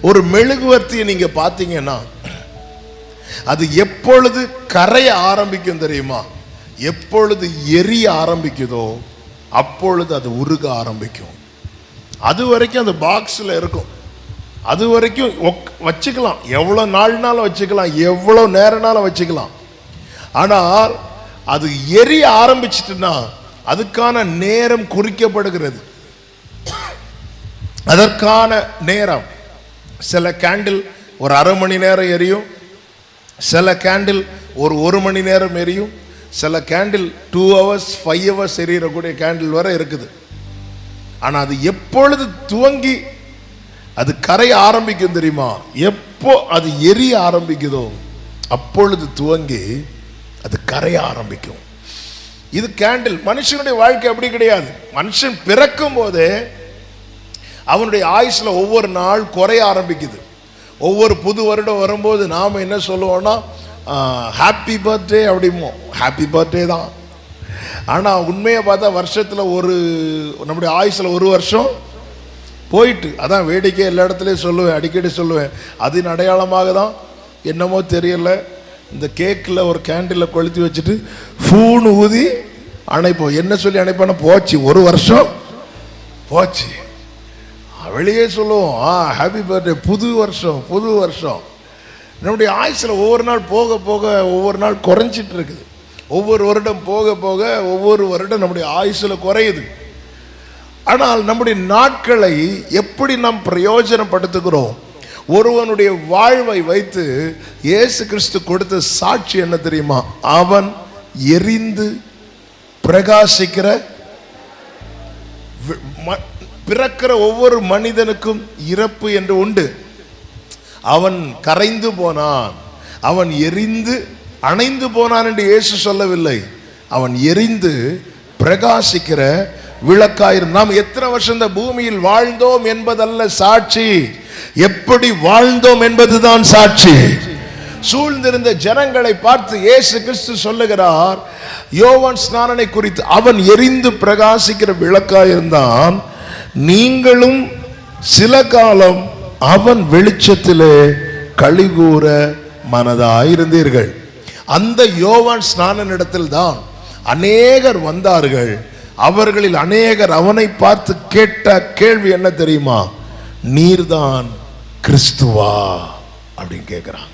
ஒரு மெழுகுவர்த்தியை நீங்க பார்த்தீங்கன்னா அது எப்பொழுது கரைய ஆரம்பிக்கும் தெரியுமா? எப்பொழுது எரிய ஆரம்பிக்குதோ அப்பொழுது அது உருக ஆரம்பிக்கும். அது வரைக்கும் அந்த பாக்ஸில் இருக்கும். அது வரைக்கும் ஒக்- வச்சுக்கலாம். எவ்வளோ நாள்னாலும் வச்சுக்கலாம். எவ்வளோ நேரம்னாலும் வச்சுக்கலாம். ஆனால் அது எரிய ஆரம்பிச்சிட்டுன்னா அதுக்கான நேரம் குறிக்கப்படுகிறது. அதற்கான நேரம். சில கேண்டில் ஒரு அரை மணி நேரம் எரியும். சில கேண்டில் ஒரு ஒரு மணி நேரம் எரியும். சில candle two hours five hours எரியக்கூடிய candle வரை இருக்குது. ஆனால் அது எப்பொழுது துவங்கி அது கரைய ஆரம்பிக்கும் தெரியுமா? எப்போ அது எரிய ஆரம்பிக்குதோ அப்பொழுது துவங்கி அது கரைய ஆரம்பிக்கும். இது கேண்டில் மனுஷனுடைய வாழ்க்கை அப்படி கிடையாது. மனுஷன் பிறக்கும் போதே அவனுடைய ஆயுஸில் ஒவ்வொரு நாள் குறைய ஆரம்பிக்குது. ஒவ்வொரு புது வருடம் வரும்போது நாம் என்ன சொல்லுவோன்னா ஹாப்பி பர்த்டே அப்படிமோ ஹாப்பி பர்த்டே தான். ஆனால் உண்மையை பார்த்தா வருஷத்தில் ஒரு நம்முடைய ஆயுஸில் ஒரு வருஷம் போயிட்டு அதான் வேடிக்கை எல்லா இடத்துலையும் சொல்லுவேன் அடிக்கடி சொல்லுவேன். அதன் அடையாளமாக தான் என்னமோ தெரியல இந்த கேக்கில் ஒரு கேண்டிலில் கொளுத்தி வச்சுட்டு ஃபூனு ஊதி அணைப்போம். என்ன சொல்லி அணைப்போன்னா போச்சு. ஒரு வருஷம் போச்சு. வெளியே சொல்லுவோம் ஆ ஹாப்பி பர்த்டே புது வருஷம் புது வருஷம். நம்முடைய ஆயுசில் ஒவ்வொரு நாள் போக போக ஒவ்வொரு நாள் குறைஞ்சிட்டு இருக்குது. ஒவ்வொரு வருடம் போக போக ஒவ்வொரு வருடம் நம்முடைய ஆயுசில் குறையுது. ஆனால் நம்முடைய நாட்களை எப்படி நாம் பிரயோஜனப்படுத்துகிறோம்? ஒருவனுடைய வாழ்வை வைத்து இயேசு கிறிஸ்து கொடுத்த சாட்சி என்ன தெரியுமா? அவன் எரிந்து பிரகாசிக்கிற ம- பிறக்கிற ஒவ்வொரு மனிதனுக்கும் இறப்பு என்று உண்டு. அவன் கரைந்து போனான். அவன் எரிந்து அணைந்து போனான் என்று இயேசு சொல்லவில்லை. அவன் எரிந்து பிரகாசிக்கிற விளக்காயிரும். நாம் எத்தனை வருஷம் இந்த பூமியில் வாழ்ந்தோம் என்பதல்ல சாட்சி. எப்படி வாழ்ந்தோம் என்பதுதான் சாட்சி. சூழ்ந்திருந்த ஜனங்களை பார்த்து இயேசு கிறிஸ்து சொல்லுகிறார் யோவான் ஸ்நானனை குறித்து. அவன் எரிந்து பிரகாசிக்கிற விளக்காயிருந்தான். நீங்களும் சில காலம் அவன் வெளிச்சத்திலே கழிகூற மனதாயிருந்தீர்கள். அந்த யோவான் ஸ்நானனிடத்தில் தான் அநேகர் வந்தார்கள். அவர்களில் அநேகர் அவனை பார்த்து கேட்ட கேள்வி என்ன தெரியுமா? நீர்தான் கிறிஸ்துவா? அப்படின்னு கேட்குறாங்க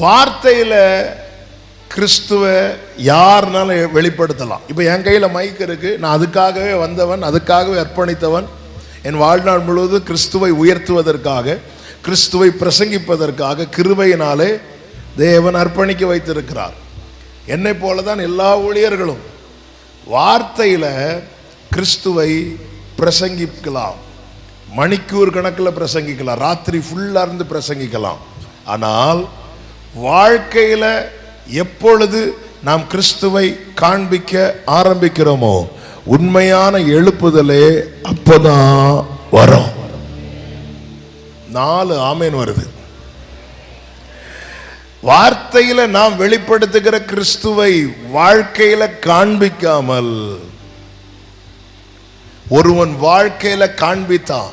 வார்த்தையில கிறிஸ்துவ யாருனாலும் வெளிப்படுத்தலாம். இப்போ என் கையில் மைக் இருக்குது நான் அதுக்காகவே வந்தவன் அதுக்காகவே அர்ப்பணித்தவன். என் வாழ்நாள் முழுவதும் கிறிஸ்துவை உயர்த்துவதற்காக கிறிஸ்துவை பிரசங்கிப்பதற்காக கிருபையினாலே தேவன் அர்ப்பணிக்க வைத்திருக்கிறார். என்னை போல தான் எல்லா ஊழியர்களும். வார்த்தையில் கிறிஸ்துவை பிரசங்கிக்கலாம். மணிக்கூர் கணக்கில் பிரசங்கிக்கலாம். ராத்திரி ஃபுல்லாக இருந்து பிரசங்கிக்கலாம். ஆனால் வாழ்க்கையில் எப்பொழுது நாம் கிறிஸ்துவை காண்பிக்க ஆரம்பிக்கிறோமோ உண்மையான எழுப்புதலே அப்போதான் வரும். நாலு ஆமேன் வருது. வார்த்தையில நாம் வெளிப்படுத்துகிற கிறிஸ்துவை வாழ்க்கையில காண்பிக்காமல் ஒருவன் வாழ்க்கையில காண்பித்தான்.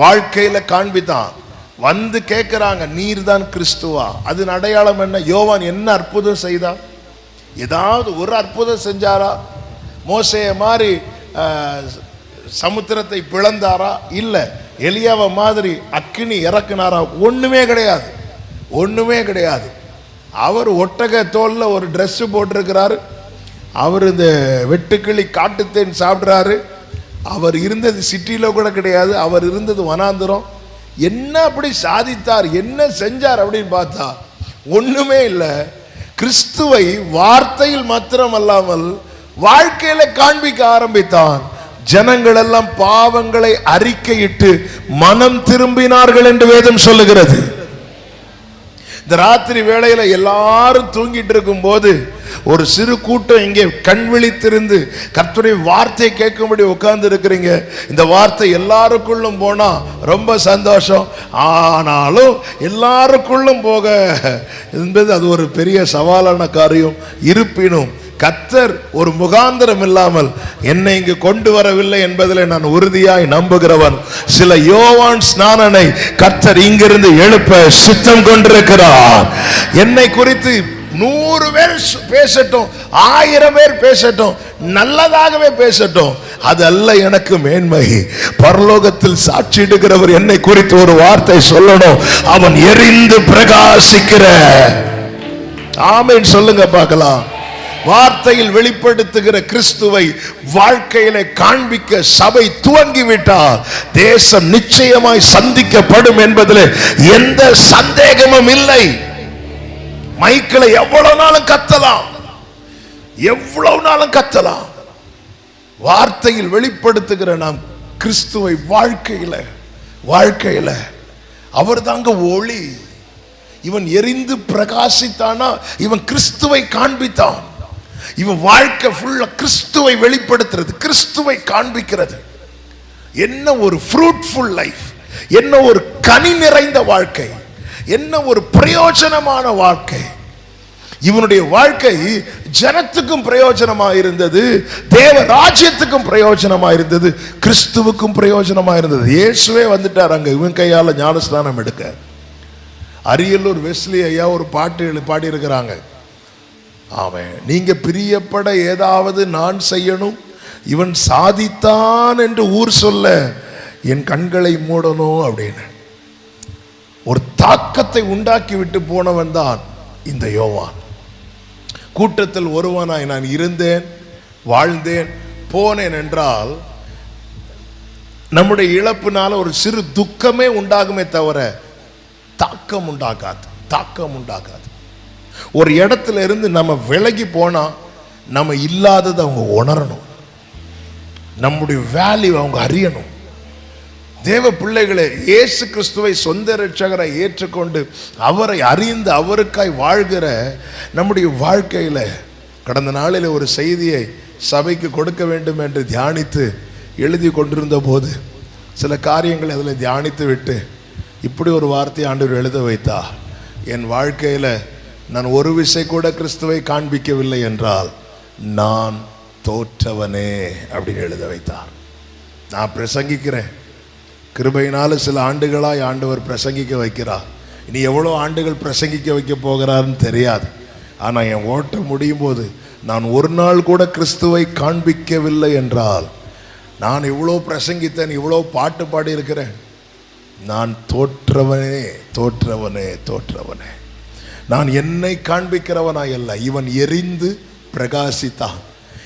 வாழ்க்கையில காண்பித்தான். வந்து கேட்குறாங்க நீர் தான் கிறிஸ்துவா. அதன் அடையாளம் என்ன? யோவான் என்ன அற்புதம் செய்தான்? ஏதாவது ஒரு அற்புதம் செஞ்சாரா? மோசைய மாதிரி சமுத்திரத்தை பிளந்தாரா? இல்லை. எளியாவை மாதிரி அக்கினி இறக்குனாரா? ஒன்றுமே கிடையாது. ஒன்றுமே கிடையாது. அவர் ஒட்டக தோலில் ஒரு ட்ரெஸ்ஸு போட்டிருக்கிறாரு. அவர் இந்த வெட்டுக்கிளி காட்டுத்தேன் சாப்பிட்றாரு. அவர் இருந்தது சிட்டியில் கூட கிடையாது. அவர் இருந்தது வனாந்திரம். என்ன அப்படி சாதித்தார் என்ன செஞ்சார் அப்படின்னு பார்த்தா ஒண்ணுமே இல்லை. கிறிஸ்துவை வார்த்தையில் மாத்திரம் அல்லாமல் வாழ்க்கையில காண்பிக்க ஆரம்பித்தான். ஜனங்கள் எல்லாம் பாவங்களை அறிக்கையிட்டு மனம் திரும்பினார்கள் என்று வேதம் சொல்லுகிறது. இந்த ராத்திரி வேளையில எல்லாரும் தூங்கிட்டு இருக்கும் போது ஒரு சிறு கூட்டம் இங்கே கண் விழித்திருந்து கர்த்தருடைய வார்த்தையை கேட்கும்படி உட்கார்ந்து இருக்கிறீங்க இந்த வார்த்தை எல்லாருக்குள்ளும் போனா ரொம்ப சந்தோஷம். ஆனாலும் எல்லாருக்குள்ளும் போக என்பது அது ஒரு பெரிய சவாலான காரியம். இருப்பினும் கத்தர் ஒரு முகாந்திரம் இல்லாமல் என்னை இங்கு கொண்டு வரவில்லை என்பதில் நான் உறுதியாய் நம்புகிறவன். சில யோவான் ஸ்நானனை கத்தர் இங்கிருந்து எழுப்ப சித்தம் கொண்டிருக்கிறார். என்னை குறித்து நூறு பேர் சு- பேசட்டும் ஆயிரம் பேர் பேசட்டும் நல்லதாகவே பேசட்டும். அதல்ல எனக்கு மேன்மை. பரலோகத்தில் சாட்சியிடுகிறவர் என்னை குறித்து ஒரு வார்த்தை சொல்லணும். அவன் எரிந்து பிரகாசிக்கிற. ஆமேன். சொல்லுங்க பார்க்கலாம். வார்த்தையில் வெளிப்படுத்துகிற கிறிஸ்துவை வாழ்க்கையில காண்பிக்க சபை துவங்கிவிட்டால் தேசம் நிச்சயமாய் சந்திக்கப்படும் என்பதில் எந்த சந்தேகமும் இல்லை. மைக்கில் எவ்வளவு நாளும் கத்தலாம். எவ்வளவு நாளும் கத்தலாம். வார்த்தையில் வெளிப்படுத்துகிற நாம் கிறிஸ்துவை வாழ்க்கையில வாழ்க்கையில அவர் தாங்க ஒளி. இவன் எரிந்து பிரகாசித்தானா? இவன் கிறிஸ்துவை காண்பித்தான். இவன் வாழ்க்கை ஃபுல்லா கிறிஸ்துவை வெளிப்படுத்துறது கிறிஸ்துவை காண்பிக்கிறது. என்ன ஒரு ஃப்ரூட்ஃபுல் லைஃப் என்ன ஒரு கனி நிறைந்த வாழ்க்கை. என்ன ஒரு பிரயோஜனமான வாழ்க்கை? இவனுடைய வாழ்க்கை ஜனத்துக்கும் பிரயோஜனமா இருந்தது தேவ ராஜ்யத்துக்கும் பிரயோஜனமா இருந்தது கிறிஸ்துவுக்கும் பிரயோஜனமா இருந்தது. இயேசுவே வந்துட்டார் அங்க. இவன் கையால ஞானஸ்நானம் எடுக்க. அரியலூர் வெஸ்லி ஐயா ஒரு பாட்டு எழு- பாடியிருக்கிறாங்க. அவன் நீங்க பிரியப்பட ஏதாவது நான் செய்யணும்? இவன் சாதித்தான் என்று ஊர் சொல்ல என் கண்களை மூடணும் அப்படின்னு. ஒரு தாக்கத்தை உண்டாக்கி விட்டு போனவன் தான் இந்த யோவான். கூட்டத்தில் ஒருவனாய் நான் இருந்தேன் வாழ்ந்தேன் போனேன் என்றால் நம்முடைய இழப்பினால ஒரு சிறு துக்கமே உண்டாகுமே தவிர தாக்கம் உண்டாகாது தாக்கம் உண்டாகாது. ஒரு இடத்துல இருந்து நம்ம விலகி போனா நம்ம இல்லாததை அவங்க உணரணும். நம்முடைய வேல்யூ அவங்க அறியணும். தேவ பிள்ளைகளே இயேசு கிறிஸ்துவை சொந்த ரட்சகரை ஏற்றுக்கொண்டு அவரை அறிந்து அவருக்காய் வாழ்கிற நம்முடைய வாழ்க்கையில் கடந்த நாளில் ஒரு செய்தியை சபைக்கு கொடுக்க வேண்டும் என்று தியானித்து எழுதி கொண்டிருந்த போது சில காரியங்களை அதில் தியானித்து விட்டு இப்படி ஒரு வார்த்தை ஆண்டவர் எழுத வைத்தா என் வாழ்க்கையில் நான் ஒரு விசை கூட கிறிஸ்துவை காண்பிக்கவில்லை என்றால் நான் தோற்றவனே அப்படின்னு எழுத வைத்தார். நான் பிரசங்கிக்கிறேன். கிருபையினால் சில ஆண்டுகளாய் ஆண்டவர் பிரசங்கிக்க வைக்கிறார். இனி எவ்வளோ ஆண்டுகள் பிரசங்கிக்க வைக்க போகிறாருன்னு தெரியாது. ஆனால் என் ஓட்டம் முடியும் போது நான் ஒரு நாள் கூட கிறிஸ்துவை காண்பிக்கவில்லை என்றால் நான் இவ்வளோ பிரசங்கித்தேன் இவ்வளோ பாட்டு பாடியிருக்கிறேன். நான் தோற்றவனே தோற்றவனே தோற்றவனே. நான் என்னை காண்பிக்கிறவனாய் அல்ல இவன் எரிந்து பிரகாசித்தான்.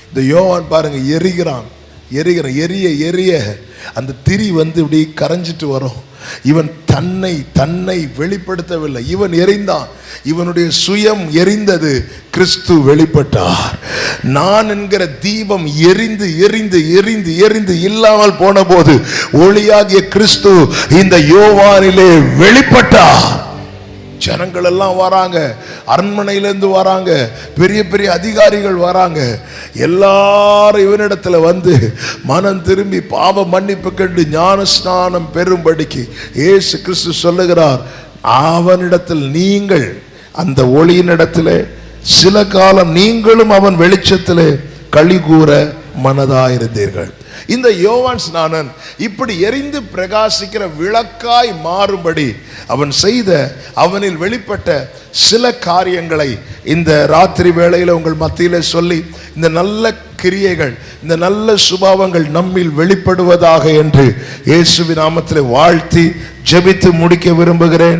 இந்த யோவான் பாருங்க எரிகிறான். எரிகிற எரிய எரிய. அந்த திரி வந்து இப்படி கரைஞ்சிட்டு வரும். இவன் தன்னை தன்னை வெளிப்படுத்தவில்லை. இவன் எரிந்தான். இவனுடைய சுயம் எரிந்தது. கிறிஸ்து வெளிப்பட்டார். நான் என்கிற தீபம் எரிந்து எரிந்து எரிந்து எரிந்து இல்லாமல் போன போது ஒளியாகிய கிறிஸ்து இந்த யோவானிலே வெளிப்பட்டார். ஜனங்கள் எல்லாம் வராங்க. அரண்மனையிலேருந்து வராங்க. பெரிய பெரிய அதிகாரிகள் வராங்க. எல்லாரும் இவனிடத்தில் வந்து மனம் திரும்பி பாவ மன்னிப்பு கண்டு ஞான ஸ்நானம் பெறும்படிக்கு ஏசு கிறிஸ்து சொல்லுகிறார். அவனிடத்தில் நீங்கள் அந்த ஒளியினிடத்தில் சில காலம் நீங்களும் அவன் வெளிச்சத்தில் களி கூற மனதாயிருந்தீர்கள் இந்த யோவான் ஸ்நானன் இப்படி எரிந்து பிரகாசிக்கிற விளக்காய் மாறும்படி அவன் செய்த அவனில் வெளிப்பட்ட சில காரியங்களை இந்த ராத்திரி வேளையில் உங்கள் மத்தியில் சொல்லி இந்த நல்ல கிரியைகள் இந்த நல்ல சுபாவங்கள் நம்மில் வெளிப்படுவதாக என்று இயேசுவி நாமத்தில் வாழ்த்தி ஜெபித்து முடிக்க விரும்புகிறேன்.